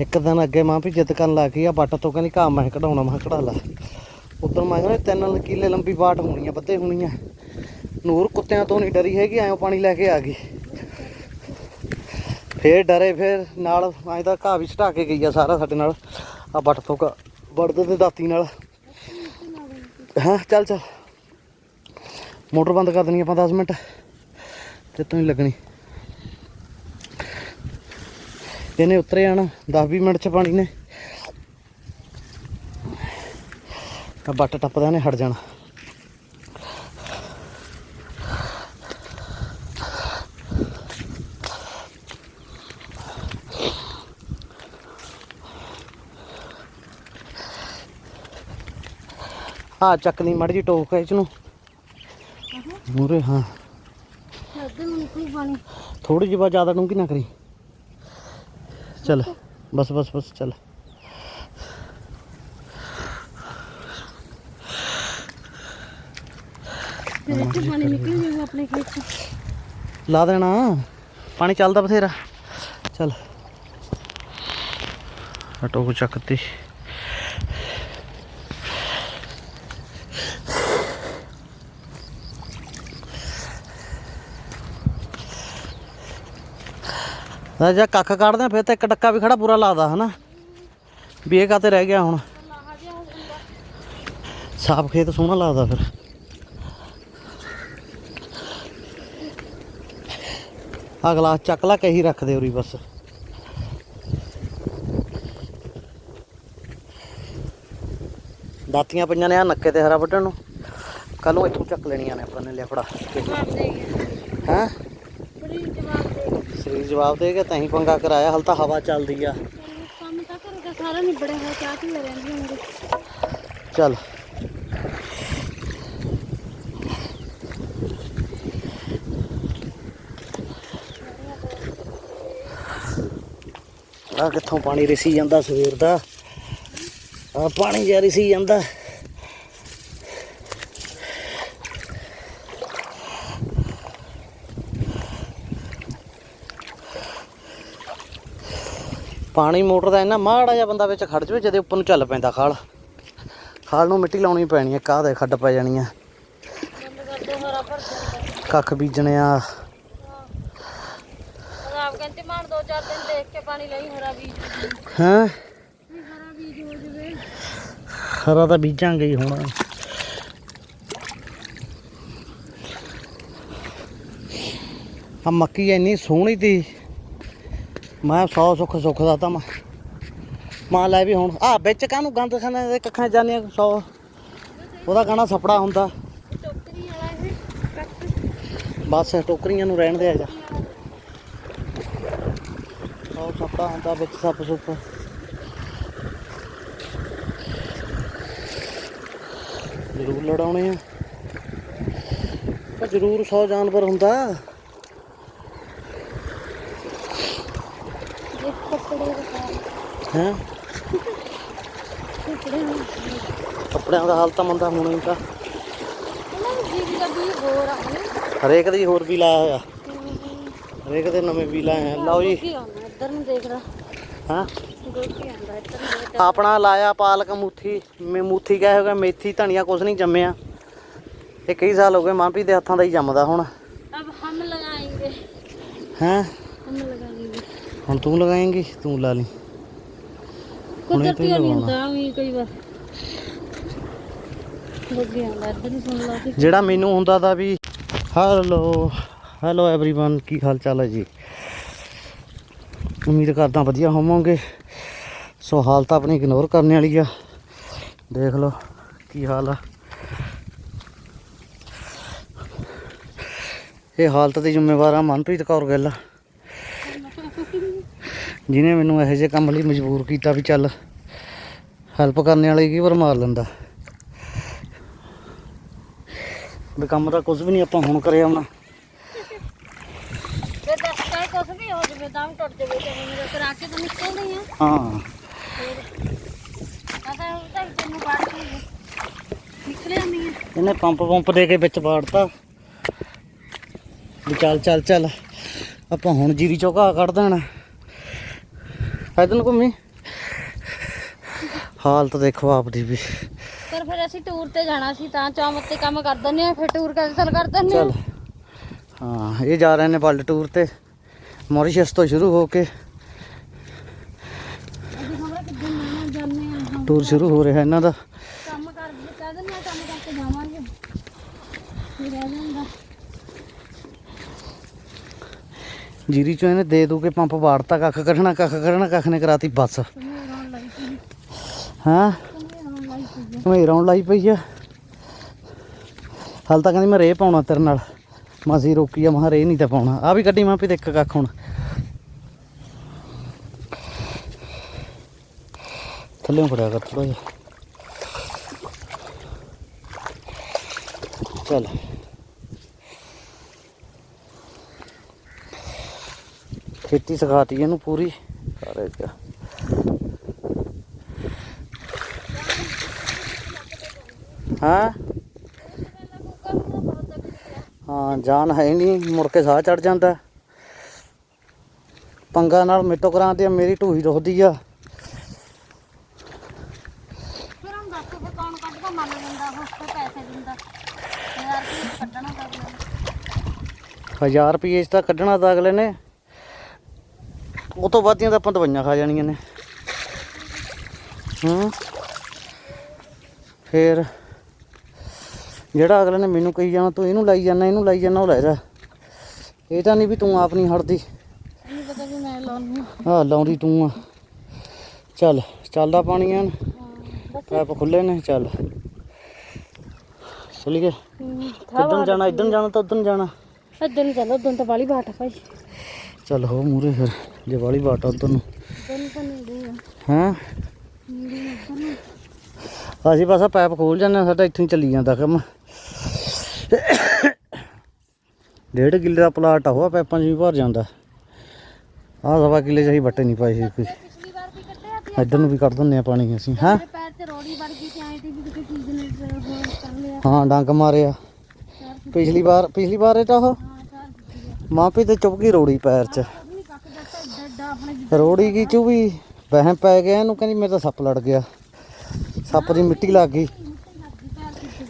ਇੱਕ ਦਿਨ ਅੱਗੇ ਮਾਂ ਵੀ ਜਿੱਦ ਕਰਨ ਲੱਗ ਗਈ ਆ ਬੱਟ ਤੋਂ ਕਹਿੰਦੀ ਘਾਹ ਮੈਂ ਕਢਾਉਣਾ, ਮੈਂ ਕਿਹਾ ਕਢਾ ਲਾ। ਉਦੋਂ ਮੈਂ ਕਹਿੰਦਾ ਤਿੰਨ ਕਿੱਲੇ ਲੰਬੀ ਬਾਟ ਹੋਣੀ ਆ ਬੱਤੇ ਹੋਣੀ ਆ। ਨੂਰ ਕੁੱਤਿਆਂ ਤੋਂ ਨਹੀਂ ਡਰੀ ਹੈਗੀ ਐਂ ਪਾਣੀ ਲੈ ਕੇ ਆ ਗਈ। ਫੇਰ ਡਰੇ, ਫੇਰ ਨਾਲ ਐਂ ਤਾਂ ਘਾਹ ਵੀ ਛਟਾ ਕੇ ਗਈ ਆ ਸਾਰਾ ਸਾਡੇ ਨਾਲ, ਆ ਬੱਟ ਤੋਂ ਘਾਹ ਵੜਦੇ ਤੇ ਦਾਤੀ ਨਾਲ। ਹਾਂ, ਚੱਲ ਚੱਲ। ਮੋਟਰ ਬੰਦ ਕਰ ਦੇਣੀ ਆਪਾਂ 10 ਮਿੰਟ ਤੇ ਤੂੰ ਹੀ ਲੱਗਣੀ। ਇਹਨੇ ਉਤਰੇ ਜਾਣਾ 10 20 ਮਿੰਟ ਚ ਪਾਣੀ ਨੇ। ਆ ਬੱਟ ਟੱਪਦਾ ਨੇ ਹਟ ਜਾਣਾ। ਆ ਚੱਕਨੀ ਮੜ ਜੀ ਟੋਕ ਇਸ ਨੂੰ ਮੂਰੇ ਹਾਂ। ਪਾਣੀ। ਥੋੜੀ ਜਿਹੀ ਬਾਤ ਜ਼ਿਆਦਾ ਡੂੰਘੀ ਨਾ ਕਰੀ। ਚੱਲ ਬਸ ਬਸ ਬਸ ਚੱਲ। ਫਿਰ ਇੱਥੇ ਪਾਣੀ ਨਿਕਲ ਜਾਊਗਾ ਆਪਣੇ ਖੇਤ ਚ। ਲਾ ਦੇਣਾ। ਪਾਣੀ ਚੱਲਦਾ ਬਥੇਰਾ। ਚੱਲ। ਹਟੋ ਚੱਕਤੀ। ਆ ਜਾ ਕੱਖ ਕੱਢਦੇ ਆ ਫਿਰ ਤਾਂ ਇੱਕ ਡੱਕਾ ਵੀ ਖੜਾ ਪੂਰਾ ਲਾਦਾ ਹਨਾ? ਵੀ ਇਹ ਕਾਤੇ ਰਹਿ ਗਿਆ ਹੁਣ? ਸਾਫ਼ ਖੇਤ ਸੋਹਣਾ ਲੱਗਦਾ ਫਿਰ। ਆ ਗਲਾਸ ਚੱਕ ਲਾ ਕਹੀ ਰੱਖ ਦੇ ਉਰੀ ਬਸ। ਦਾਤੀਆਂ ਪਈਆਂ ਨੇ ਆ ਨੱਕੇ ਤੇ ਹਰਾ ਵੱਢਣ ਨੂੰ। ਕੱਲ ਨੂੰ ਇੱਥੋਂ ਚੱਕ ਲੈਣੀਆਂ ਨੇ ਆਪਾਂ ਨੇ ਲਿਆ ਫੜਾ। ਹਾਂ? ਸਰੀਰ ਜਵਾਬ ਦੇ ਗਿਆ ਤੈਂ ਹੀ ਪੰਗਾ ਕਰਾਇਆ ਹਲ ਤਾਂ ਹਵਾ ਚੱਲਦੀ ਆ। ਕੰਮ ਤਾਂ ਕਰੂਗਾ ਸਾਰਾ ਨਿਬੜਿਆ ਹੋਇਆ ਚਾਹ ਪੀ ਰਹਿੰਦੀ ਹੁੰਦੀ ਚੱਲ। ਆ ਕਿੱਥੋਂ ਪਾਣੀ ਰਿਸੀ ਜਾਂਦਾ ਸਵੇਰ ਦਾ? ਆ ਪਾਣੀ ਜਿਹਾ ਰਿਸੀ ਜਾਂਦਾ। ਪਾਣੀ ਮੋਟਰ ਦਾ ਇੰਨਾ ਮਾੜਾ ਜਿਹਾ ਬੰਦਾ ਵਿੱਚ ਖੜ ਜਵੇ ਜਦੇ ਉੱਪਰ ਨੂੰ ਚੱਲ ਪੈਂਦਾ ਖਾਲ। ਖਾਲ ਨੂੰ ਮਿੱਟੀ ਲਾਉਣੀ ਪੈਣੀ ਹੈ ਕਾਹ ਦੇ ਖੱਡ ਪੈ ਜਾਣੀ ਆ। ਜਾਂਦਾ ਕੱਖ ਬੀਜਣੇ ਆ। ਆਪ ਕਹਿੰਦੇ ਮਾਰ ਦੋ ਚਾਰ ਦਿਨ ਦੇਖ ਕੇ ਪਾਣੀ ਲਈ ਹਰਾ ਬੀਜ ਹੈਂ ਵੀ ਹਰਾ ਬੀਜ ਹੋ ਜਵੇ। ਹਰਾ ਤਾਂ ਬੀਜਾਂਗੇ ਹੀ ਹੁਣ। ਆ ਮੱਕੀ ਇੰਨੀ ਸੋਹਣੀ ਤੀ। ਮੈਂ ਸੌ ਸੁੱਖ ਸੁੱਖ ਦਾ ਤਾਂ ਮੈਂ ਮਾਂ ਲੈ ਵੀ ਹੁਣ। ਆ ਵਿੱਚ ਕਾਹਨੂੰ ਗੰਦ ਖਾਣੇ ਦੇ ਕੱਖਾਂ ਜਾਂਦੀਆਂ ਸੌ। ਉਹਦਾ ਕਹਣਾ ਸਪੜਾ ਹੁੰਦਾ। ਬਸ ਟੋਕਰੀਆਂ ਨੂੰ ਰਹਿਣ ਦੇ ਆ ਜਾ। ਸੌ ਸਪੜਾ ਹੁੰਦਾ ਵਿੱਚ ਸੱਪ ਸੁੱਪ। ਜ਼ਰੂਰ ਲੜਾਉਣੇ ਆ। ਜ਼ਰੂਰ 100 ਜਾਨਵਰ ਹੁੰਦਾ ਇਹ ਕੱਪੜੇ ਰਖਾ ਹੈ ਕੱਪੜਿਆਂ ਦਾ ਹਾਲ ਤਾਂ ਮੰਦਾ ਹੋਣਾ ਹੀ ਤਾਂ। ਹਰੇਕ ਦੇ ਹੋਰ ਵੀ ਲਾਇਆ ਹੋਇਆ। ਹਰੇਕ ਦੇ ਨਵੇਂ ਵੀ ਲਾਏ ਆ। ਲਓ ਜੀ। ਆਪਣਾ ਲਾਇਆ ਪਾਲਕ ਮੂਥੀ। ਮੁੱਠੀ ਮੁੱਠੀ ਕਹੇ ਹੋਗਾ ਮੇਥੀ ਧਨੀਆ ਕੁਛ ਨਹੀਂ ਜੰਮਿਆ। ਇਹ ਕਈ ਸਾਲ ਹੋ ਗਏ ਮਨਪ੍ਰੀਤ ਦੇ ਹੱਥਾਂ ਦਾ ਹੀ ਜੰਮਦਾ ਹੁਣ। ਅਬ ਹਮ ਲਗਾਏਂਗੇ। ਹਾਂ? ਹਮ ਲਗਾਏਂਗੇ। ਹੁਣ ਤੂੰ ਲਗਾਏਂਗੀ? ਤੂੰ ਲਾ ਲਈ। कुदरती तो ही नहीं लगाना। ਹੁੰਦਾ ਵੀ ਕਈ ਵਾਰ ਲੱਗੇ ਆਉਂਦਾ ਇੱਧਰ ਨੂੰ ਸੁਣ ਲਾ ਕੇ ਜਿਹੜਾ ਮੈਨੂੰ ਹੁੰਦਾ ਤਾਂ ਵੀ ਹੈਲੋ ਹੈਲੋ एवरीवन ਕੀ ਹਾਲ ਚਾਲ ਹੈ ਜੀ ਉਮੀਦ ਕਰਦਾ ਵਧੀਆ ਹੋਵੋਗੇ ਸੋ ਹਾਲ ਤਾਂ ਆਪਣੀ ਇਗਨੋਰ ਕਰਨ ਵਾਲੀ ਆ ਦੇਖ ਲਓ ਕੀ ਹਾਲ ਆ ਇਹ ਹਾਲਤ ਦੀ ਜ਼ਿੰਮੇਵਾਰ ਆ ਮਨਪ੍ਰੀਤ ਕੌਰ ਗਿੱਲ ਜਿਹਨੇ ਮੈਨੂੰ ਇਹੋ ਜਿਹੇ ਕੰਮ ਲਈ ਮਜਬੂਰ ਕੀਤਾ ਵੀ ਚੱਲ ਹੈਲਪ ਕਰਨ ਵਾਲੇ ਕੀ ਵਾਰ ਮਾਰ ਲੈਂਦਾ। ਵੀ ਕੰਮ ਤਾਂ ਕੁਝ ਵੀ ਨਹੀਂ ਆਪਾਂ ਹੁਣ ਕਰਿਆ ਵੀ ਹੋ ਇਹਨੇ ਪੰਪ ਪੰਪ ਦੇ ਕੇ ਵਿੱਚ ਬਾੜਤਾ ਵੀ ਚੱਲ ਚੱਲ ਚੱਲ ਆਪਾਂ ਹੁਣ ਜੀਰੀ ਚੋਂ ਘਾਹ ਕੱਢ ਦੇਣਾ। ਇਧਰ ਨੂੰ ਘੁੰਮੀ? ਹਾਲਤ ਦੇਖੋ ਆਪਦੀ ਵੀ। ਪਰ ਫਿਰ ਅਸੀਂ ਟੂਰ ਤੇ ਜਾਣਾ ਸੀ ਤਾਂ ਚੌਮਤ ਤੇ ਕੰਮ ਕਰ ਦਿੰਦੇ ਆ ਫਿਰ ਟੂਰ ਕੈਂਸਲ ਕਰ ਦਿੰਦੇ ਆ ਚੱਲ। ਹਾਂ ਇਹ ਜਾ ਰਹੇ ਨੇ ਵਰਲਡ ਟੂਰ ਤੇ। ਮੌਰੀਸ਼ੀਅਸ ਤੋਂ ਸ਼ੁਰੂ ਹੋ ਕੇ। ਟੂਰ ਸ਼ੁਰੂ ਹੋ ਰਿਹਾ ਇਹਨਾਂ ਦਾ ਕੰਮ ਕਰ ਕਹਿ ਦਿੰਦੇ ਆ ਕੰਮ ਕਰਕੇ ਜਾਵਾਂਗੇ ਫਿਰ ਰਹਿ ਜਾਂਦਾ ਜੀਰੀ ਚੋਂ ਇਹਨੇ ਦੇ ਦੂ ਕੇ ਪੰਪ ਵਾੜਤਾ ਕੱਖ ਕੱਢਣਾ ਕੱਖ ਕੱਢਣਾ, ਕੱਖ ਨੇ ਕਰਾਤੀ ਬੱਸ। ਤੁਮੇ ਲਾਈ ਹਾਂ? ਤੁਮੇ ਆਉਣ ਲਾਈ ਪਈ ਆ। ਹਾਲ ਤਾਂ ਕਹਿੰਦੀ ਮੈਂ ਰੇ ਪਾਉਣਾ ਤੇਰੇ ਨਾਲ। ਮਾਸੀ ਰੋਕੀ ਆ ਮਹਾ ਰੇ ਨਹੀਂ ਤਾਂ ਪਾਉਣਾ। ਆ ਵੀ ਕੱਢੀ ਮਾਂ ਵੀ ਦੇਖ ਕੱਖ ਹੁਣ। ਥੱਲੇ ਫੜਿਆ ਕਰ ਥੋੜਾ ਜਿਹਾ। ਚੱਲ। ਖੇਤੀ ਸਿਖਾਤੀ ਇਹਨੂੰ ਪੂਰੀ। ਕਰ ਗਿਆ ਹਾਂ? ਹਾਂ ਜਾਨ ਹੈ ਨਹੀਂ ਮੁੜ ਕੇ ਸਾਹ ਚੜ ਜਾਂਦਾ। ਪੰਗਾ ਨਾਲ ਮਿੱਟੋ ਕਰਾਂ ਤੇ ਮੇਰੀ ਢੂਹੀ ਦੁਖਦੀ ਆ। ਫਿਰ ਹਮ ਦੱਸ ਫਿਰ ਕੌਣ ਕੱਢ ਕੇ ਮੰਨ ਲੈਂਦਾ ਉਸ ਤੋਂ ਪੈਸੇ ਦਿੰਦਾ? ਯਾਰ ਕੀ ਕੱਢਣਾ ਕਰਨਾ 1000 ਰੁਪਏ ਇਸ ਤਾਂ ਕੱਢਣਾ ਤਾਂ ਅਗਲੇ ਨੇ। ਉਹ ਤੋਂ ਵੱਧ ਦੀਆਂ ਤਾਂ ਆਪਾਂ ਦਵਾਈਆਂ ਖਾ ਜਾਣੀਆਂ ਨੇ। ਹੂੰ। ਫੇਰ ਜਿਹੜਾ ਅਗਲੇ ਨੇ ਮੈਨੂੰ ਕਹੀ ਜਾਣਾ ਤੂੰ ਇਹਨੂੰ ਲਾਈ ਜਾਣਾ ਇਹਨੂੰ ਲਾਈ ਜਾਣਾ ਉਹ ਲੈ ਜਾ। ਇਹ ਤਾਂ ਨਹੀਂ ਵੀ ਤੂੰ ਆਪ ਨਹੀਂ ਹਟਦੀ। ਨਹੀਂ ਪਤਾ ਕਿ ਮੈਂ ਲਾਉਣੀ ਆ ਲਾਉਂਦੀ ਤੂੰ ਆ। ਚੱਲ ਚੱਲਦਾ ਪਾਣੀ ਐਨ। ਪੈਪ ਖੁੱਲੇ ਨੇ ਚੱਲ। ਚਲੀਏ। ਕਿੱਦਣ ਜਾਣਾ ਇਧਰ ਜਾਣਾ ਤਾਂ ਉਧਰ ਜਾਣਾ। ਇੱਧਰ ਨਹੀਂ ਚੱਲਦਾ ਉਦੋਂ ਤਾਂ ਵਾਲੀ ਬਾਟ ਆ ਭਾਈ। ਚੱਲ ਹੋ ਮੂਰੇ ਫਿਰ। ਜੇ ਵਾਲੀ ਵਾਟ ਉਧਰ ਨੂੰ। ਆ ਹੈਂ? ਨਹੀਂ ਅਸੀਂ ਬਸ ਆਹ ਪੈਪ ਖੋਲ ਜਾਂਦੇ ਹਾਂ, ਸਾਡਾ ਇੱਥੋਂ ਹੀ ਚੱਲੀ ਜਾਂਦਾ ਕੰਮ। ਡੇਢ ਕਿੱਲੇ ਦਾ ਪਲਾਟ ਆ, ਉਹ ਪੈਪਾਂ 'ਚ ਵੀ ਭਰ ਜਾਂਦਾ। ਆਹ ਸਵਾ ਕਿੱਲੇ 'ਚ ਅਸੀਂ ਵੱਟੇ ਨਹੀਂ ਪਾਏ ਸੀ ਕੋਈ। ਇੱਧਰ ਨੂੰ ਵੀ ਕੱਢ ਦਿੰਦੇ ਆ ਪਾਣੀ ਅਸੀਂ, ਹੈਂ? ਹਾਂ, ਡੰਗ ਮਾਰਿਆ। ਪਿਛਲੀ ਵਾਰ ਪਿਛਲੀ ਵਾਰ ਇਹ ਤਾਂ ਉਹ ਹਾਂ ਚਾਰ ਦਿੱਤੀ ਤੇ ਚੁੱਪ ਗਈ ਰੋੜੀ ਪੈਰ 'ਚ ਨਹੀਂ ਕੱਕ ਦੱਸਾ ਇੱਡਾ ਇੱਡਾ ਆਪਣੇ ਰੋੜੀ ਕੀ ਚੂ ਵੀ ਵਹਿਮ ਪੈ ਗਿਆ, ਇਹਨੂੰ ਕਹਿੰਦੀ ਮੇਰੇ ਤਾਂ ਸੱਪ ਲੜ ਗਿਆ। ਸੱਪ ਦੀ ਮਿੱਟੀ ਲੱਗ ਗਈ।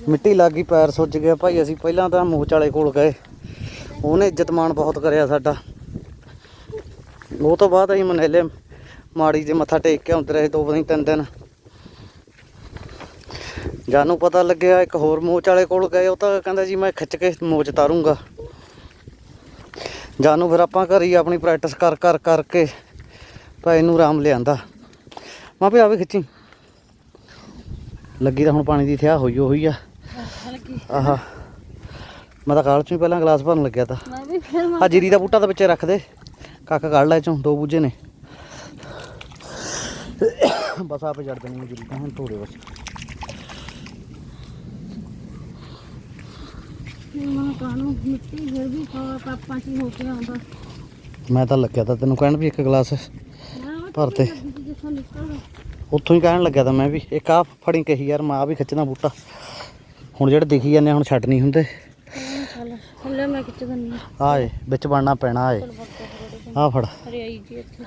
ਮਿੱਟੀ ਲੱਗ ਗਈ, ਪੈਰ ਸੁੱਜ ਗਿਆ। ਭਾਈ ਅਸੀਂ ਪਹਿਲਾਂ ਤਾਂ ਮੋਚ ਵਾਲੇ ਕੋਲ ਗਏ। ਉਹਨੇ ਇੱਜ਼ਤ ਮਾਣ ਬਹੁਤ ਕਰਿਆ ਸਾਡਾ। ਉਹ ਤੋਂ ਬਾਅਦ ਅਸੀਂ ਮਨੇਲੇ ਮਾੜੀ ਜੇ ਮੱਥਾ ਟੇਕ ਕੇ ਆਉਂਦੇ ਰਹੇ ਦੋ ਦਿਨ ਤਿੰਨ ਦਿਨ। ਜਾਨੂੰ ਪਤਾ ਲੱਗਿਆ, ਇੱਕ ਹੋਰ ਮੋਚ ਵਾਲੇ ਕੋਲ ਗਏ। ਉਹ ਤਾਂ ਕਹਿੰਦਾ ਜੀ, ਮੈਂ ਖਿੱਚ ਕੇ ਮੋਚ ਤਾਰੂੰਗਾ। ਜਾਨੂੰ ਫਿਰ ਆਪਾਂ ਘਰ ਹੀ ਆਪਣੀ ਪ੍ਰੈਕਟਿਸ ਕਰ ਕਰ, ਕਰਕੇ ਭਾਈ ਨੂੰ ਆਰਾਮ ਲਿਆਂਦਾ। ਮਾਂ ਵੀ ਆਵੇ ਖਿੱਚੀ। ਲੱਗੀ ਤਾਂ ਹੁਣ ਪਾਣੀ ਦੀ ਥਿਆ ਹੋਈ ਹੋਈ ਆ। ਆਹਾ। ਮੈਂ ਤਾਂ ਕਾਲ ਚੋਂ ਹੀ ਪਹਿਲਾਂ ਗਲਾਸ ਭਰਨ ਲੱਗਿਆ ਤਾਂ। ਆ ਜੀਰੀ ਦਾ ਬੂਟਾ ਤਾਂ ਵਿੱਚੇ ਰੱਖ ਦੇ। ਕੱਕ ਕੱਢ ਲੈ ਚੋਂ ਦੋ ਬੂਝੇ ਨੇ। ਬਸ ਆਪੇ ਜੜ ਦੇਣੀ ਜੀਰੀ ਤਾਂ ਹੁਣ ਧੋੜੇ ਬਸ। ਮੈਂ ਤਾਂ ਲੱਗਿਆ ਤਾਂ ਤੈਨੂੰ ਕਹਿਣ ਵੀ ਇੱਕ ਗਲਾਸ। ਮੈਂ ਉਹ ਭਰ ਤੇ। ਲੱਗੀ ਸੀ ਜਿੱਥੋਂ ਨਿਕਲਦਾ ਉੱਥੋਂ ਹੀ ਕਹਿਣ ਲੱਗਿਆ ਤਾਂ ਮੈਂ ਵੀ ਇੱਕ ਆ ਫੜੀ ਕਹੀ ਯਾਰ ਮੈਂ ਵੀ ਖਿੱਚਣਾ ਬੂਟਾ। ਹੁਣ ਜਿਹੜੇ ਦਿਖੀ ਜਾਂਦੇ ਹੁਣ ਛੱਡ ਨਹੀਂ ਹੁੰਦੇ। ਮੈਂ ਦੰਨੀ ਆਏ ਵਿੱਚ ਬਣਨਾ ਪੈਣਾ ਬੱਕਾ ਆ ਫੜ। ਹਰਿਆਈ ਜੀ ਇੱਥੇ।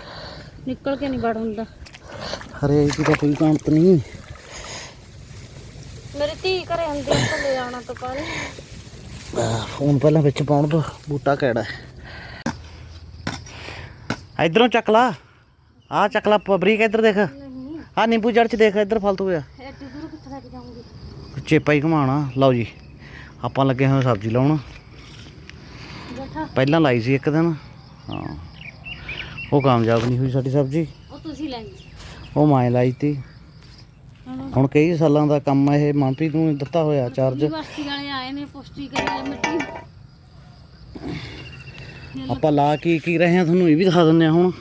ਨਿਕਲ ਕੇ ਨਹੀਂ ਵੜ ਹੁੰਦਾ ਹਰੇ ਇਹਦੀ ਤਾਂ ਕੋਈ ਕਾਂਤ ਨਹੀਂ। ਮੇਰੀ ਧੀ ਘਰੇ ਹੁੰਦੀ ਤਾਂ ਲੈ ਆਉਣਾ ਤਾਂ ਪਾਣੀ ਫੋਨ ਪਹਿਲਾਂ ਵਿੱਚ ਪਾਉਣ ਤੋਂ ਬੂਟਾ ਕਿਹੜਾ ਇਧਰੋਂ ਚੱਕ ਲਾ। ਆ ਪ- ਬਰੀਕ ਇੱਧਰ ਦੇਖ। ਨਹੀਂ ਆ ਨਿੰਬੂ ਜੜ ਚ ਦੇਖ ਇੱਧਰ ਫਲਤੂ ਹੋਇਆ ਐਡੀ ਦੂਰ ਕਿੱਥੇ ਲੈ ਕੇ ਜਾਊਂਗੀ ਚੇਪਾ ਹੀ ਘਮਾਣਾ ਲਓ ਜੀ। ਆਪਾਂ ਲੱਗੇ ਹੋਏ ਸਬਜ਼ੀ ਲਾਉਣ। ਪਹਿਲਾਂ ਲਾਈ ਸੀ ਇੱਕ ਦਿਨ। ਹਾਂ। ਉਹ ਕਾਮਯਾਬ ਨਹੀਂ ਹੋਈ ਸਾਡੀ ਸਬਜ਼ੀ। ਉਹ ਤੁਸੀਂ ਲੈਣੀ ਉਹ ਮਾਏ ਲਾਈ ਤੀ। ਹਾਂ ਹੁਣ ਕਈ ਸਾਲਾਂ ਦਾ ਕੰਮ ਇਹ ਮਾਂਪੀ ਨੂੰ ਦਿੱਤਾ ਹੋਇਆ ਚਾਰਜ ਯੂਨੀਵਰਸਿਟੀ ਵਾਲੇ ਆਏ ਨੇ ਪੁਸ਼ਟੀ ਕਰੀ ਮਿੱਟੀ। ਆਪਾਂ ਲਾ ਕੀ ਕੀ ਰਹੇ ਆ ਤੁਹਾਨੂੰ ਇਹ ਵੀ ਦਿਖਾ ਦਿੰਦੇ ਆ ਹੁਣ।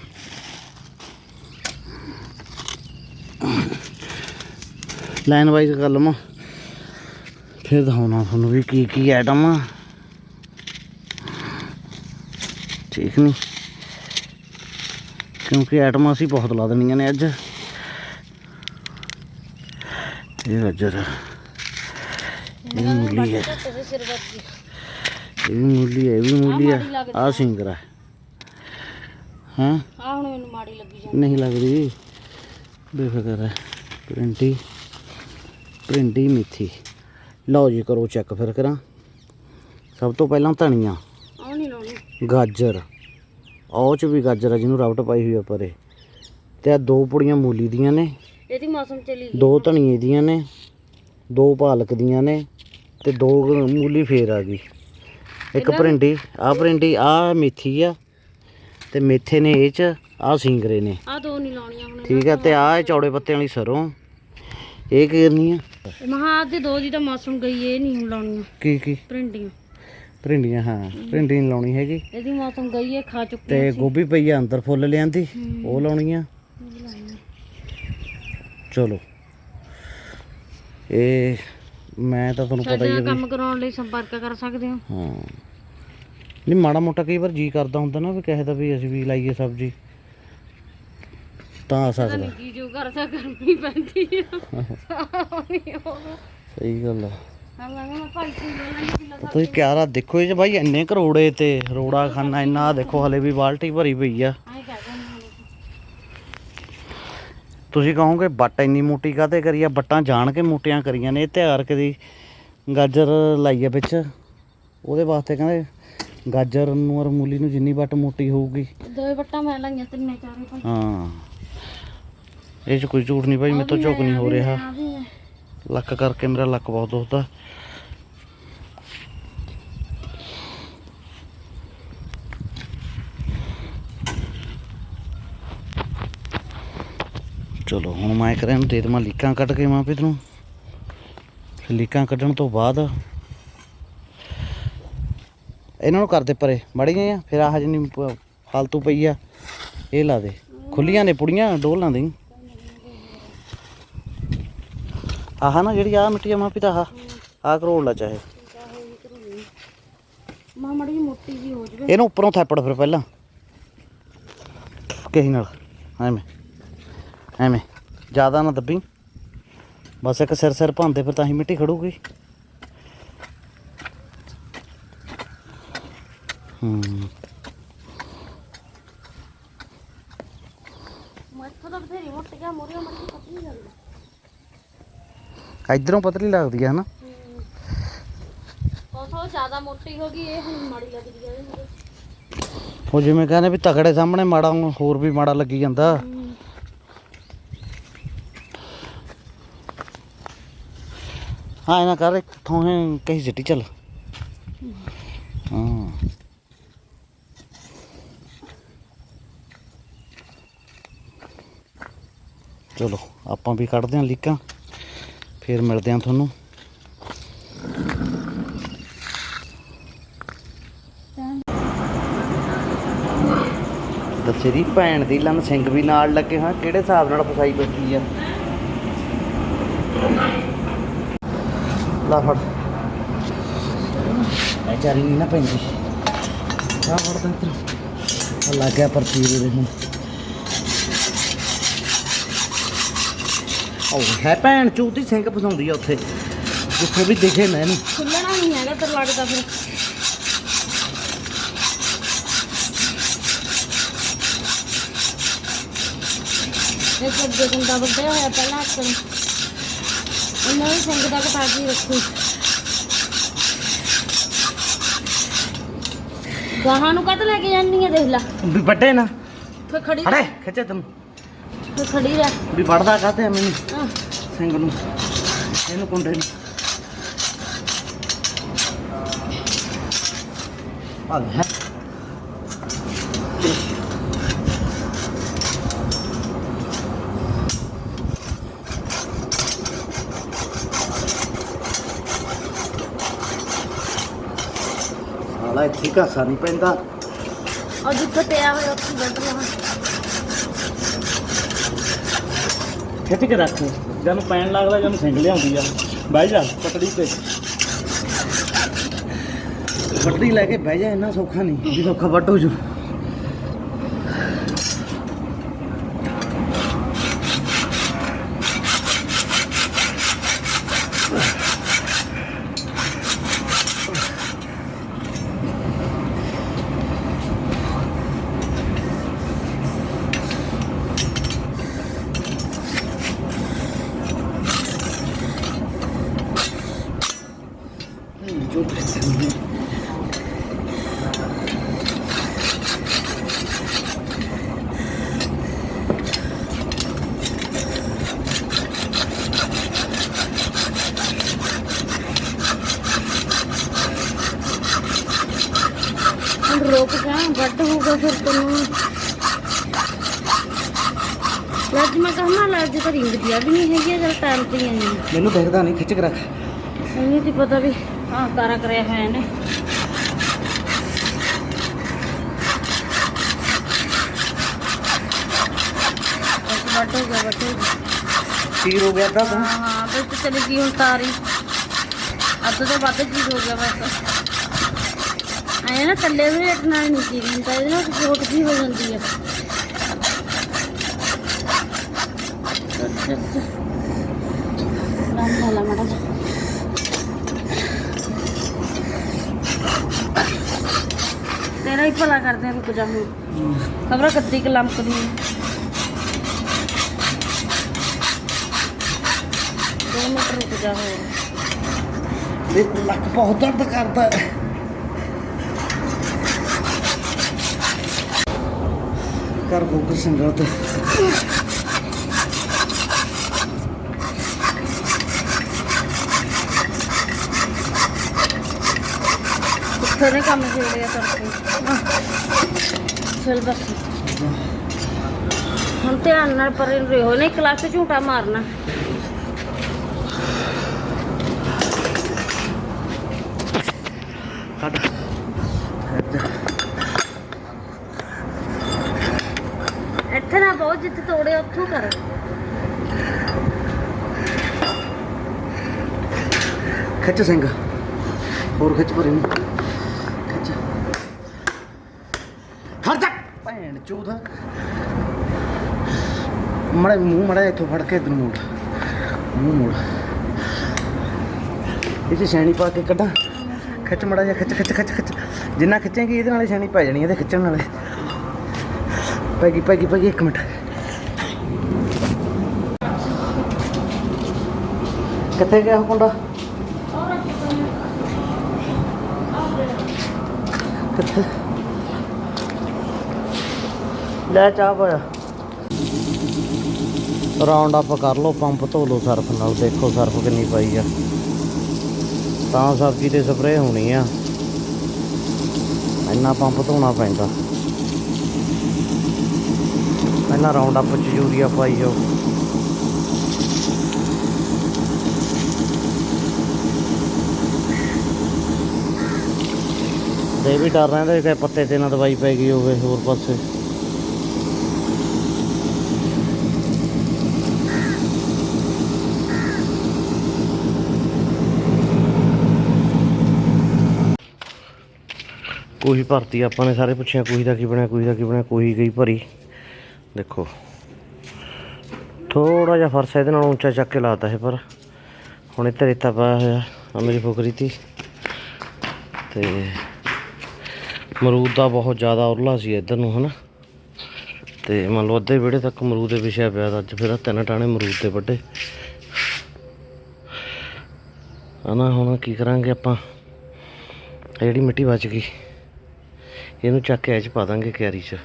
ਲਾਈਨ ਵਾਈਜ਼ ਗੱਲ ਮਾ ਫਿਰ ਦਿਖਾਉਣਾ ਤੁਹਾਨੂੰ ਵੀ ਕੀ ਕੀ ਆਈਟਮ ਆ। ਠੀਕ ਨਹੀਂ ਕਿਉਂਕਿ ਆਈਟਮਾਂ ਅਸੀਂ ਬਹੁਤ ਲਾ ਦੇਣੀਆਂ ਨੇ ਅੱਜ। ਇਹ ਗਾਜਰ ਇਹ ਮੂਲੀ ਹੈ। ਇਹ ਵੀ ਮੂਲੀ ਹੈ ਇਹ ਵੀ ਮੂਲੀ ਹੈ। ਆ। ਸਿੰਗਰਾ ਹਾਂ। ਆ ਹੁਣ ਮੈਨੂੰ ਮਾੜੀ ਲੱਗੀ ਜਾਂਦੀ ਨਹੀਂ ਲੱਗਦੀ। ਬੇਫਿਕਰ ਹੈ। ਭਿੰਡੀ ਭਿੰਡੀ ਮੇਥੀ ਲਓ ਜੀ ਕਰੋ ਚੈੱਕ ਫਿਰ ਕਰਾਂ। ਸਭ ਤੋਂ ਪਹਿਲਾਂ ਧਨੀਆ ਉਹ ਨਹੀਂ ਲਾਉਣੀ। ਗਾਜਰ। ਉਹ ਚ ਵੀ ਗਾਜਰ ਆ ਜਿਹਨੂੰ ਰਬਟ ਪਾਈ ਹੋਈ ਆ ਪਰੇ। ਤੇ ਆ ਦੋ ਪੁੜੀਆਂ ਮੂਲੀ ਦੀਆਂ ਨੇ। ਇਹਦੀ ਮੌਸਮ ਚਲੀ ਗਈ। ਦੋ ਧਨੀਏ ਦੀਆਂ ਨੇ ਦੋ ਪਾਲਕ ਦੀਆਂ ਨੇ ਤੇ ਦੋ ਮੂਲੀ ਫੇਰ ਆ ਗਈ। ਇੱਕ ਭਰਿੰਡੀ ਆ ਭਰਿੰਡੀ ਆ ਮੇਥੀ ਆ। ਤੇ ਮੇਥੇ ਨੇ ਇਹ ਚ ਆ ਸਿੰਗਰੇ ਨੇ। ਆ ਦੋ ਨਹੀਂ ਲਾਉਣੀਆਂ ਹੁਣ ਠੀਕ ਆ ਤੇ ਆ ਚੌੜੇ ਪੱਤਿਆਂ ਵਾਲੀ ਸਰੋਂ। ਇਹ ਕੀ ਕਰਨੀ ਆ ਮਹਾ ਦੇ ਦੋ ਦੀ ਤਾਂ ਮੌਸਮ ਗਈ ਇਹ ਨਹੀਂ ਹੁਣ ਲਾਉਣੀਆਂ। ਕੀ ਕੀ? ਭਿੰਡੀਆਂ। ਭਰਿੰਡੀਆਂ ਹਾਂ। ਭਰਿੰਡੀ ਨਹੀਂ ਲਾਉਣੀ ਹੈਗੀ। ਇਹਦੀ ਮੌਸਮ ਗਈ ਹੈ ਖਾ ਚੁੱਕੀ ਤੇ ਗੋਭੀ ਪਈ ਆ ਅੰਦਰ ਫੁੱਲ ਲਿਆਂਦੀ। ਉਹ ਲਾਉਣੀ ਆ ਚਲੋ। ਇਹ ਮੈਂ ਤਾਂ ਤੁਹਾਨੂੰ ਪਤਾ ਹੀ ਵੀ ਕੰਮ ਕਰਾਉਣ ਲਈ ਸੰਪਰਕ ਕਰ ਸਕਦੇ ਹੋ। ਹਾਂ। ਨਹੀਂ ਮਾੜਾ ਮੋਟਾ ਕਈ ਵਾਰ ਜੀ ਕਰਦਾ ਹੁੰਦਾ ਨਾ ਵੀ ਕਿਸੇ ਦਾ ਵੀ ਅਸੀਂ ਵੀ ਲਾਈਏ ਸਬਜ਼ੀ। ਤਾਂ ਆ ਸਕਦਾ। ਨਹੀਂ ਕੀ ਜੋ ਕਰਦਾ ਕਰਨੀ ਪੈਂਦੀ ਆ। ਸਹੀ ਗੱਲ ਆ। ਹਾਂ ਮੈਂ ਭਾਈ ਕੀ ਲੈਣਾ ਕਿਲੋ ਤੁਸੀਂ ਕਿਆਰਾ ਦੇਖੋ ਇਹ ਚ ਬਾਈ ਇੰਨੇ ਕਰੋੜੇ ਤੇ ਰੋੜਾ ਖਾਨਾ ਇੰਨਾ ਦੇਖੋ ਹਲੇ ਵੀ ਬਾਲਟੀ ਭਰੀ ਪਈ ਆ। ਆਏ ਕਹਿ ਦਿੰਦੇ ਤੁਸੀਂ ਕਹੋਗੇ ਬੱਟ ਇੰਨੀ ਮੋਟੀ ਕਾਤੇ ਕਰੀ ਆ? ਬੱਟਾਂ ਜਾਣ ਕੇ ਮੋਟੀਆਂ ਕਰੀਆਂ ਨੇ ਇਹ ਤਿਆਰ ਕਦੀ ਗਾਜਰ ਲਾਈ ਆ ਵਿੱਚ। ਉਹਦੇ ਵਾਸਤੇ ਕਹਿੰਦੇ ਗਾਜਰ ਨੂੰ ਔਰ ਮੂਲੀ ਨੂੰ ਜਿੰਨੀ ਬੱਟ ਮੋਟੀ ਹੋਊਗੀ। ਦੋ ਵੱਟਾਂ ਮੈਂ ਲਾਈਆਂ ਤਿੰਨੇ ਚਾਰੇ ਭਾਈ ਹਾਂ। ਇਹ ਚ ਕੋਈ ਝੂਠ ਨਹੀਂ ਭਾਈ ਮੇਰੇ ਤੋਂ ਝੁਕ ਨਹੀਂ ਹੋ ਰਿਹਾ। ਲੱਕ ਕਰਕੇ ਮੇਰਾ ਲੱਕ ਬਹੁਤ ਦੁਖਦਾ। ਚਲੋ ਹੁਣ ਮੈਂ ਕਰਾਂ ਦੇ ਦੇਵਾਂ ਲੀਕਾਂ ਕੱਢ ਕੇ ਮਾਂ ਪਿਤ ਨੂੰ। ਲੀਕਾਂ ਕੱਢਣ ਤੋਂ ਬਾਅਦ ਇਹਨਾਂ ਨੂੰ ਕਰਦੇ ਪਰੇ। ਮੜੀਆਂ ਆ ਫਿਰ ਆਹ ਜਿੰਨੀ ਫਾਲਤੂ ਪਈ ਆ ਇਹ ਲਾ ਦੇ। ਖੁੱਲੀਆਂ ਨੇ ਪੁੜੀਆਂ ਡੋਲਾਂ ਦੇ ਆਹ ਨਾ ਜਿਹੜੀ ਆ ਮਿੱਟੀ ਆ ਮਾਂ ਪਿਤਾ ਆਹ ਆਹ ਕਰੋੜ ਲਾ ਚਾਹੇ ਮਾਂ ਮੜੀ ਮੋਟੀ ਜੀ ਹੋ ਜਵੇ। ਇਹਨੂੰ ਉੱਪਰੋਂ ਥੱਪੜ ਫਿਰ ਪਹਿਲਾਂ। ਕਹੀ ਨਾਲ ਐਵੇਂ ਐਵੇਂ ਜ਼ਿਆਦਾ ਨਾ ਦੱਬੀ। ਬਸ ਇੱਕ ਸਿਰ ਸਿਰ ਭਾਂਦੇ ਫਿਰ ਤਾਂ ਹੀ ਮਿੱਟੀ ਖੜੂਗੀ। ਹੂੰ ਮੈਥੋਂ ਤਾਂ ਬਥੇਰੀ ਮੋਟੀ ਗਿਆ ਮੋਰੀ ਮੜੀ ਜਿਹੀ ਪਤਲੀ ਲੱਗਦੀ ਇਧਰੋਂ ਪਤਲੀ ਲੱਗਦੀ ਹੈ। ਹਨਾ ਉਹ ਤੋਂ ਜ਼ਿਆਦਾ ਮੋਟੀ ਹੋ ਗਈ ਇਹ ਹੁਣ ਮਾੜੀ ਲੱਗਦੀ ਹੈ। ਉਹ ਜਿਵੇਂ ਕਹਿੰਦੇ ਵੀ ਤਕੜੇ ਸਾਹਮਣੇ ਮਾੜਾ ਹੋਰ ਵੀ ਮਾੜਾ ਲੱਗੀ ਜਾਂਦਾ। ਹਾਂ। ਇਹਨਾਂ ਕਰ ਇੱਕ ਥੋਂ ਕਹੀ ਸਿੱਟੀ ਚੱਲ। ਹਾਂ। ਚਲੋ ਆਪਾਂ ਵੀ ਕੱਢਦੇ ਹਾਂ ਲੀਕਾਂ। ਫਿਰ ਮਿਲਦੇ ਹਾਂ ਤੁਹਾਨੂੰ। ਦੱਸੇ ਦੀ ਭੈਣ ਦੀ ਲੰਨ ਸਿੰਘ ਵੀ ਨਾਲ ਲੱਗੇ ਹਾਂ। ਕਿਹੜੇ ਹਿਸਾਬ ਨਾਲ ਫਸਾਈ ਬੈਠੀ ਆ? ਲਾ ਫੜ। ਇਹ ਚਾਰੀ ਨਹੀਂ ਨਾ ਪੈਂਦੀ। ਆ ਫੜ ਤੰਤਰ ਲੱਗ ਗਿਆ ਪਰਚੀਰ ਦੇ ਹੁਣ ਉਹ ਹੈ। ਭੈਣ ਚੂਤੀ ਸਿੰਘ ਫਸਾਉਂਦੀ ਆ ਉੱਥੇ। ਜਿੱਥੇ ਵੀ ਦਿਖੇ ਨਾ ਇਹਨੂੰ। ਖੁੱਲਣਾ ਨਹੀਂ ਹੈਗਾ ਦਰਵਾਜ਼ੇ ਦਾ ਫਿਰ। ਇਹ ਗੁੰਡਾ ਵੱਡਿਆ ਹੋਇਆ ਪਹਿਲਾਂ ਅੱਕਰ ਉਹਨਾਂ ਵੀ ਸੰਗ ਦਾ ਕਟਾ ਕੇ ਰੱਖੋ। ਗਾਹਾਂ ਨੂੰ ਕੱਢ ਲੈ ਕੇ ਜਾਂਦੀ ਹੈ ਦੇਖ ਲੈ। ਵੀ ਵੱਡੇ ਨਾ। ਫਿਰ ਖੜੀ ਅਰੇ ਖਿੱਚੇ ਤੈਨੂੰ ਫਿਰ ਖੜੀ ਰਹਿ। ਵੀ ਵੜਦਾ ਕਾਤੇ ਆ ਮੈਨੂੰ? ਹਾਂ ਸਿੰਘ ਨੂੰ ਇਹਨੂੰ ਕੁੰਡੇ ਨੂੰ ਆ ਲੈ ਸਾਲਾ ਇੱਥੇ ਘਾਸਾ ਨਹੀਂ ਪੈਂਦਾ ਔਰ ਜਿੱਥੇ ਪਿਆ ਹੋਇਆ ਉੱਥੇ ਵੱਢ ਲਵਾਂ ਖਿੱਚ ਕੇ ਰੱਖ। ਜਦੋਂ ਪੈਣ ਲੱਗਦਾ ਜਦੋਂ ਸਿੰਘ ਲਿਆਉਂਦੀ ਆ। ਬਹਿ ਜਾ ਪਟੜੀ ਤੇ। ਪਟੜੀ ਲੈ ਕੇ ਬਹਿ ਜਾ ਇੰਨਾ ਸੌਖਾ ਨਹੀਂ। ਵੀ ਸੌਖਾ ਹੋ ਜੂ ਹੋਊਗਾ ਫਿਰ ਤੈਨੂੰ। ਲੱਜ ਮੈਂ ਕਹਾਂ ਲੱਜ ਤਾਂ ਰਿੰਗ ਦੀ ਆ ਵੀ ਨਹੀਂ ਹੈਗੀ ਜਦ ਟਾਈਮ ਤੇ ਹੀ ਆਈ ਮੈਨੂੰ ਦਿਖਦਾ ਨਹੀਂ ਖਿੱਚ ਕੇ ਰੱਖ। ਨਹੀਂ ਤੇ ਪਤਾ ਵੀ ਹਾਂ ਕਾਰਾ ਕਰਿਆ ਹੋਇਆ ਨੇ ਬਸ ਵੱਟ ਹੋ ਗਿਆ ਤੀਰ ਹੋ ਤਾਂ। ਹਾਂ ਹਾਂ ਵਿੱਚ ਚਲੀ ਗਈ ਹੁਣ ਤਾਰੀ। ਅੱਧ ਤੋਂ ਵੱਧ ਚੀਜ਼ ਹੋ ਗਿਆ ਬਸ। ਆਏ ਨਾ ਥੱਲੇ ਵੀ ਹਟਣਾ ਨਹੀਂ ਚੀਜ਼ ਹੁੰਦਾ ਇਹਦੇ ਨਾਲ ਸਪੋਰਟ ਵੀ ਹੋ ਜਾਂਦੀ ਹੈ ਰਾਮ ਵਾਲਾ ਮੜਾ ਜਾ ਤੇਰਾ ਹੀ ਭਲਾ ਕਰਦੇ ਆ, ਰੁਕ ਜਾ ਹੁਣ ਖਬਰ ਕੱਦੀ ਕਿ ਲੰਮਕਦੀ ਦੋ ਮਿੰਟ ਰੁਕ ਜਾ ਹੋਰ। ਦੇਖ ਲੱਕ ਬਹੁਤ ਦਰਦ ਕਰਦਾ। ਕਰ ਫੋਕਸ ਸਿੰਗਲ ਤੇ। ਕਿੱਥੇ ਨੇ ਕੰਮ ਛੇੜਿਆ ਕਰਕੇ ਚਲ ਬਸ। ਹੁਣ ਧਿਆਨ ਨਾਲ ਪਰੇ ਨੂੰ ਰਹੋ ਨੇ ਕਲਾਸ ਝੂਟਾ ਮਾਰਨਾ ਕੱਢ ਇੱਥੇ ਨਾ ਬਹੁਤ ਜਿੱਥੇ ਤੋੜੇ ਕਰ ਖਿੱਚ ਸਿੰਘ। ਹੋਰ ਖਿੱਚ ਭਰੇ ਨੂੰ ਖਿੱਚ। ਹਟ ਜਾ। ਭੈਣ ਚੋਦ। ਮੜੇ ਮੂੰਹ ਮੜਾ ਇੱਥੋਂ ਫੜ ਕੇ ਇਧਰ ਮੋੜ। ਮੂੰਹ ਮੋੜ। ਇਹ 'ਚ ਛੈਣੀ ਪਾ ਕੇ ਕੱਢਾਂ। ਖਿੱਚ ਮੜਾ ਜਾ ਖਿੱਚ ਖਿੱਚ ਖਿੱਚ ਖਿੱਚ। ਜਿੰਨਾ ਖਿੱਚੇਂਗੀ, ਇਹਦੇ ਨਾਲੇ ਛੈਣੀ ਪੈ ਜਾਣੀ ਇਹਦੇ ਖਿੱਚਣ ਨਾਲੇ। ਪੈ ਗਈ ਪੈ ਗਈ ਪੈ ਗਈ, ਇੱਕ ਮਿੰਟ। ਕਿੱਥੇ ਗਿਆ ਉਹ ਕੁੰਡਾ ਕਿੱਥੇ? ਲੈ ਚਾਹ ਪਾਇਆ ਰਾਉਂਡ ਅਪ ਕਰ ਲਓ ਪੰਪ ਧੋ ਲਓ ਸਰਫ ਨਾਲ, ਦੇਖੋ ਸਰਫ ਕਿੰਨੀ ਪਾਈ ਆ। ਤਾਂ ਸਬਜ਼ੀ ਤੇ ਸਪਰੇਅ ਹੋਣੀ ਆ। ਇੰਨਾ ਪੰਪ ਧੋਣਾ ਪੈਂਦਾ। ਪਹਿਲਾਂ ਰਾਉਂਡ ਅਪ ਚ ਯੂਰੀਆ ਪਾਈ ਜਾਓ। ਤੇ ਵੀ ਡਰ ਰਹਿੰਦਾ ਕਿ ਪੱਤੇ ਤੇ ਨਾ ਦਵਾਈ ਪੈ ਗਈ ਹੋਵੇ ਹੋਰ ਪਾਸੇ। ਕੋਈ ਭਰਤੀ, ਆਪਾਂ ਨੇ ਸਾਰੇ ਪੁੱਛਿਆ ਕੋਈ ਦਾ ਕੀ ਬਣਿਆ, ਕੋਈ ਦਾ ਕੀ ਬਣਿਆ, ਕੋਈ ਗਈ ਭਰੀ। ਦੇਖੋ ਥੋੜਾ ਜਿਹਾ ਫਰਸ਼ ਇਹਦੇ ਨਾਲ ਉੱਚਾ ਚੱਕ ਕੇ ਲਾਤਾ ਹੈ ਪਰ। ਹੁਣ ਇੱਥੇ ਰੇਤਾ ਪਾਇਆ ਹੋਇਆ ਆ ਮੇਰੀ ਫੁਕਰੀ ਤੀ ਤੇ ਮਰੂਦ ਦਾ ਬਹੁਤ ਜ਼ਿਆਦਾ ਉਰਲਾ ਸੀ ਇੱਧਰ ਨੂੰ, ਹਨਾ? ਤੇ ਮੰਨ ਲਓ ਅੱਧੇ ਵਿਹੜੇ ਤੱਕ ਮਰੂਦ ਦੇ ਵਿਛਿਆ ਪਿਆ ਤਾਂ ਅੱਜ ਫਿਰ ਤਿੰਨ ਟਾਣੇ ਮਰੂਦ ਦੇ ਵੱਡੇ। ਹਨਾ, ਹੁਣ ਕੀ ਕਰਾਂਗੇ ਆਪਾਂ? ਜਿਹੜੀ ਮਿੱਟੀ ਬਚ ਗਈ, ਇਹਨੂੰ ਚੱਕ ਕੇ ਇਹ ਪਾ ਦਾਂਗੇ ਕਿਆਰੀ 'ਚ।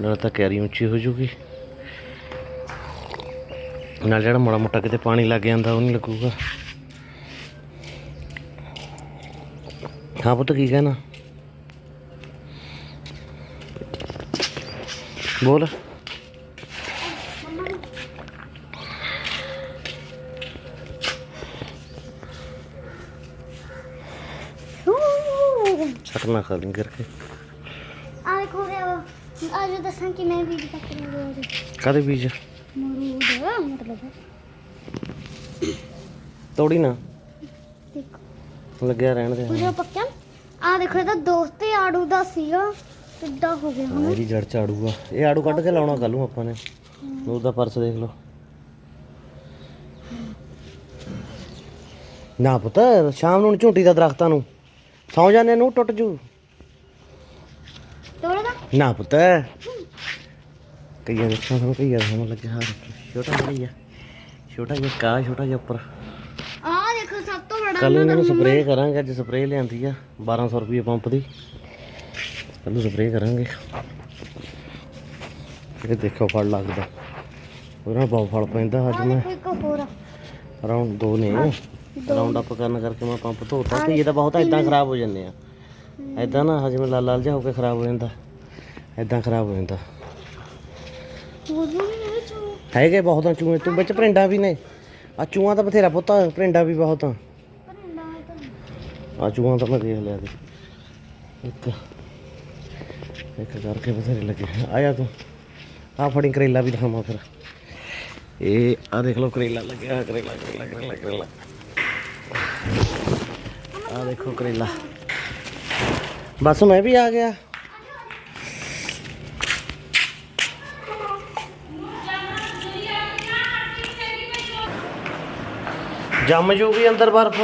ਨਾਲ ਤਾਂ ਕਿਆਰੀ ਉੱਚੀ ਹੋ ਜੂਗੀ। ਨਾਲ ਜਿਹੜਾ ਮਾੜਾ ਮੋਟਾ ਕਿਤੇ ਪਾਣੀ ਲੱਗ ਜਾਂਦਾ, ਉਹ ਨਹੀਂ ਲੱਗੂਗਾ। ਹਾਂ ਪੁੱਤ ਕੀ ਕਹਿਣਾ? ਬੋਲ। ਛੱਟ ਨਾ ਖਾ ਲਈ ਕਰਕੇ। ਆ ਦੇਖੋ ਰਿਹਾ ਅੱਜ ਦੱਸਾਂ ਕਿ ਮੈਂ ਵੀਡੀਓ ਤੱਕ ਰੋਜ਼। ਕਾਦੇ ਬੀਜ? ਮਰੂਦ ਮਤਲਬ। ਤੋੜੀ ਨਾ। ਦੇਖੋ। ਲੱਗਿਆ ਰਹਿਣ ਦੇ। ਪੂਰਾ ਪੱਕਿਆ? ਆ ਦੇਖੋ ਇਹਦਾ ਦੋਸਤ ਹੀ ਆੜੂ ਦਾ ਸੀਗਾ। ਕਿੱਡਾ ਹੋ ਗਿਆ ਹੁਣ ਇਹਦੀ ਜੜ ਝਾੜੂਗਾ ਇਹ ਆੜੂ ਕੱਢ ਕੇ ਲਾਉਣਾ ਕੱਲ ਨੂੰ ਆਪਾਂ ਨੇ। ਉਹਦਾ ਪਰਸ ਦੇਖ ਲਓ। ਨਾ ਪੁੱਤ ਸ਼ਾਮ ਨੂੰ ਝੂਟੀ ਦਾ ਦਰਖਤਾਂ ਨੂੰ। ਸੌ ਜਾਂਦੇ ਨੂੰ ਟੁੱਟ ਜੂ। ਤੋੜਦਾ ਨਾ ਪੁੱਤ। ਕਈਆਂ ਦੇਖਾਂ ਸਾਨੂੰ ਕਈਆਂ ਸਾਨੂੰ ਲੱਗਿਆ ਛੋਟਾ ਜਿਹਾ ਹੀ ਆ। ਛੋਟਾ ਜਿਹਾ ਕਾ ਛੋਟਾ ਜਿਹਾ ਉੱਪਰ। ਆ ਕੱਲ ਇਹਨਾਂ ਨੂੰ ਸਪਰੇਅ ਕਰਾਂਗੇ ਅੱਜ ਸਪਰੇਅ ਲਿਆਂਦੀ ਆ 1200 ਰੁਪਏ ਪੰਪ ਦੀ। ਕੱਲ ਨੂੰ ਸਪਰੇਅ ਕਰਾਂਗੇ। ਇਹ ਦੇਖੋ ਫਲ ਲੱਗਦਾ। ਉਹਨਾਂ ਬਹੁਤ ਫਲ ਪੈਂਦਾ ਅੱਜ ਮੈਂ। ਰਾਉਂਡ ਦੋ ਨੇ। ਰਾਉਂਡ ਅਪ ਕਰਨ ਕਰਕੇ ਮੈਂ ਪੰਪ ਧੋਤਾ ਤੇ ਇਹ ਤਾਂ ਬਹੁਤ ਇਦਾਂ ਖਰਾਬ ਹੋ ਜਾਂਦੇ ਆ। ਐਦਾਂ ਨਾ ਜਿਵੇਂ ਲਾਲ ਲਾਲ ਜਿਹਾ ਹੋ ਕੇ ਖਰਾਬ ਹੋ ਜਾਂਦਾ। ਐਦਾਂ ਖਰਾਬ ਹੋ ਜਾਂਦਾ। ਹੈਗੇ ਬਹੁਤਾਂ ਚੂਹੇ। ਤੂੰ ਵਿੱਚ ਭਰਿੰਡਾ ਵੀ ਨੇ। ਆ ਚੂਹਾ ਤਾਂ ਬਥੇਰਾ ਪੁੱਤਾ ਭਰਿੰਡਾ ਵੀ ਬਹੁਤ ਆ। ਤਾਂ ਆ ਚੂਹਾ ਤਾਂ ਮੈਂ ਦੇਖ ਲਿਆ ਤੇ। ਇੱਕ ਇੱਕ ਕਰਕੇ ਬਥੇਰੇ ਲੱਗੇ। ਆਇਆ ਤੂੰ। ਆ ਫੜੀ ਕਰੇਲਾ ਵੀ ਦਿਖਾਵਾਂ ਫਿਰ। ਇਹ ਆ ਦੇਖ ਲਓ ਕਰੇਲਾ ਲੱਗਿਆ ਕਰੇਲਾ ਕਰੇਲਾ ਕਰੇਲਾ ਕਰੇਲਾ। ਆ ਦੇਖੋ ਕਰੇਲਾ। ਬਸ ਮੈਂ ਵੀ ਆ ਗਿਆ। ਜੰਮ ਜੂਗੀ ਅੰਦਰ ਬਰਫ।